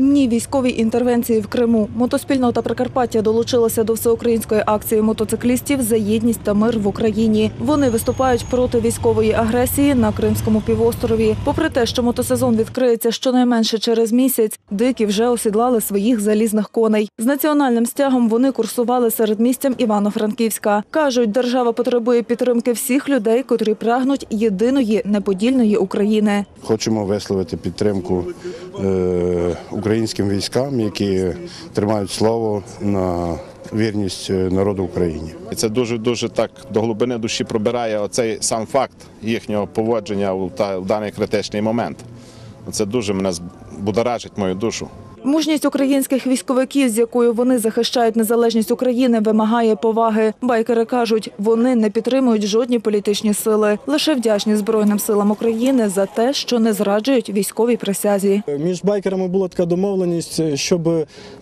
Ні військовій інтервенції в Криму. Мотоспільнота Прикарпаття долучилася до всеукраїнської акції мотоциклістів за єдність та мир в Україні. Вони виступають проти військової агресії на Кримському півострові. Попри те, що мотосезон відкриється щонайменше через місяць, дикі вже осідлали своїх залізних коней. З національним стягом вони курсували серед місцям Івано-Франківська. кажуть, держава потребує підтримки всіх людей, котрі прагнуть єдиної неподільної України. Хочемо висловити підтримку українським військам, які тримають славу на вірність е, народу України. Це дуже дуже так до глибини душі пробирає оцей сам факт їхнього поводження у в даний критичний момент. Це дуже мене будоражить мою душу. Мужність українських військовиків, з якою вони захищають незалежність України, вимагає поваги. Байкери кажуть, вони не підтримують жодні політичні сили, лише вдячні Збройним силам України за те, що не зраджують військовій присязі. Між байкерами була така домовленість, щоб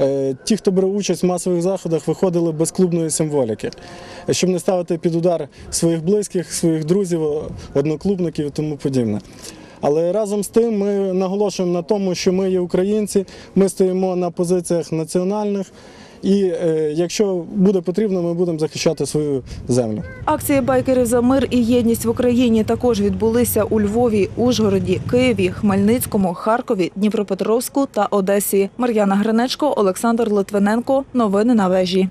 е, ті, хто бере участь в масових заходах, виходили без клубної символіки, щоб не ставити під удар своїх близьких, своїх друзів, одноклубників і тому подібне. Але разом з тим ми наголошуємо на тому, що ми є українці, ми стоїмо на позиціях національних, і е, якщо буде потрібно, ми будемо захищати свою землю. Акції байкерів за мир і єдність в Україні також відбулися у Львові, Ужгороді, Києві, Хмельницькому, Харкові, Дніпропетровську та Одесі. Мар'яна Гринечко, Олександр Литвиненко. Новини на вежі.